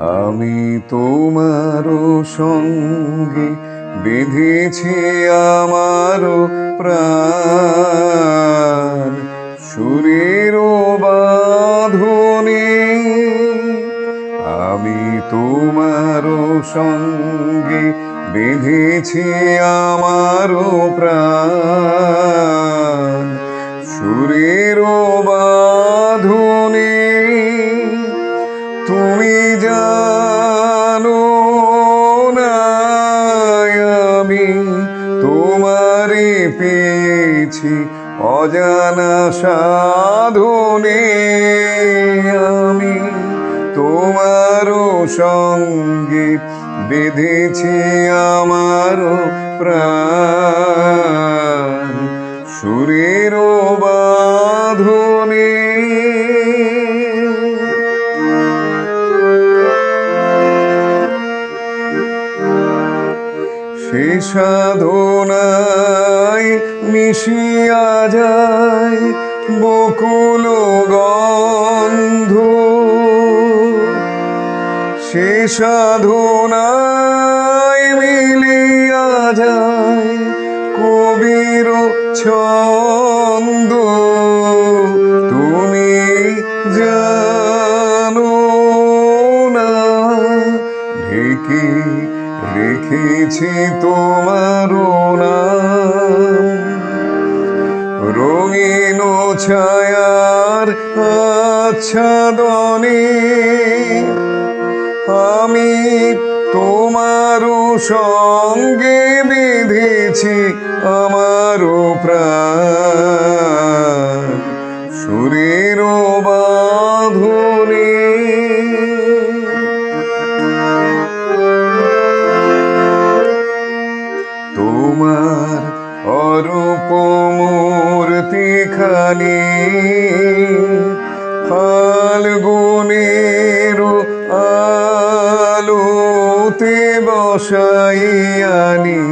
আমি তোমারও সঙ্গে বেঁধেছি আমারও প্রাণ। সুরের বাঁধনে আমি তোমারও সঙ্গে বেঁধেছি আমারও প্রাণ। সুরের বাঁধনে পেয়েছি অজানা সাধুনে। আমি তোমারও সঙ্গে বেঁধেছি আমারও প্রাণ। সে সাধনায় মিশিয়া যায় বকুল গন্ধ। সে সাধনায় রেখেছি তোমার রঙিন ছায়ার আচ্ছাদনে আমি তোমার সঙ্গে বেঁধেছি আমার প্রাণ। সুরের বাঁধনে বসাইয়ানি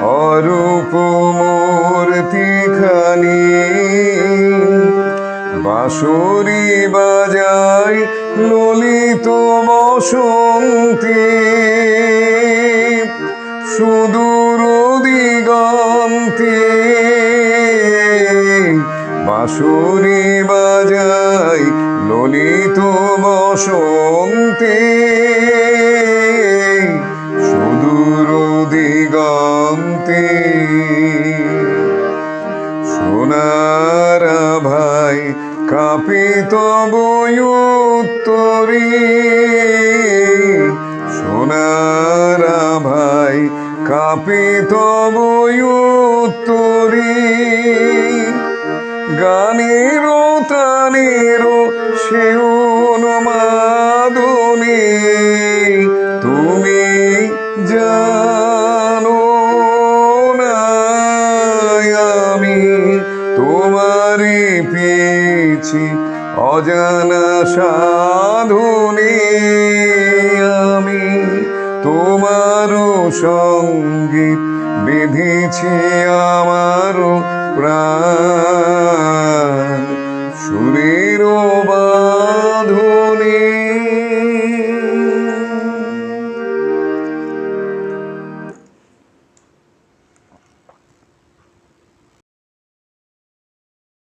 অরূপ মূর্তি খানি। বাঁশরি বাজায় ললিত বসন্তী। সুদূর দিগন্তে বাঁশুরি বাজাই ললিত বসন্তে। কাপিত বয়ুত্তরি সোনারা ভাই কাপিত বয়ুত্তরী পেয়েছি অজানা সাধনে আমি। তোমারও সংগীত বেঁধেছি আমারও প্রাণ।